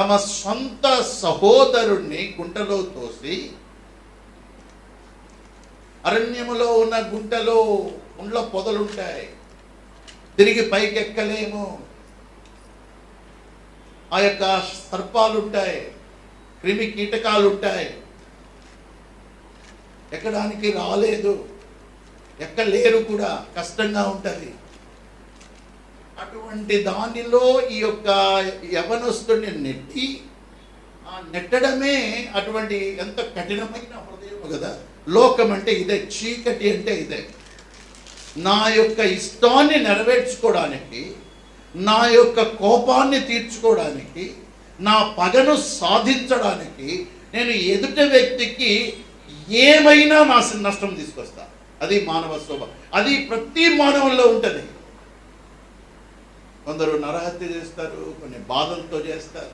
తమ సొంత సహోదరుణ్ణి గుంటలో తోసి అరణ్యములో ఉన్న గుంటలో ఉండ్ల పొదలుంటాయి. తిరిగి పైకి ఎక్కలేము ఆ యొక్క సర్పాలుంటాయి. క్రిమి కీటకాలుంటాయి. ఎక్కడానికి రాలేదు. ఎక్కలేరు కూడా. కష్టంగా ఉంటుంది. అటువంటి దానిలో ఈ యొక్క యవనస్తుడిని నెట్టి ఆ నెట్టడమే అటువంటి ఎంత కఠినమైన హృదయం కదా? లోకం అంటే ఇదే చీకటి అంటే ఇదే. నా యొక్క ఇష్టాన్ని నెరవేర్చుకోవడానికి నా యొక్క కోపాన్ని తీర్చుకోవడానికి నా పగను సాధించడానికి నేను ఎదుట వ్యక్తికి ఏమైనా నా నష్టం తీసుకొస్తా. అది మానవ శోభ అది ప్రతి మానవుల్లో ఉంటుంది. కొందరు నరహత్య చేస్తారు కొన్ని బాధలతో చేస్తారు.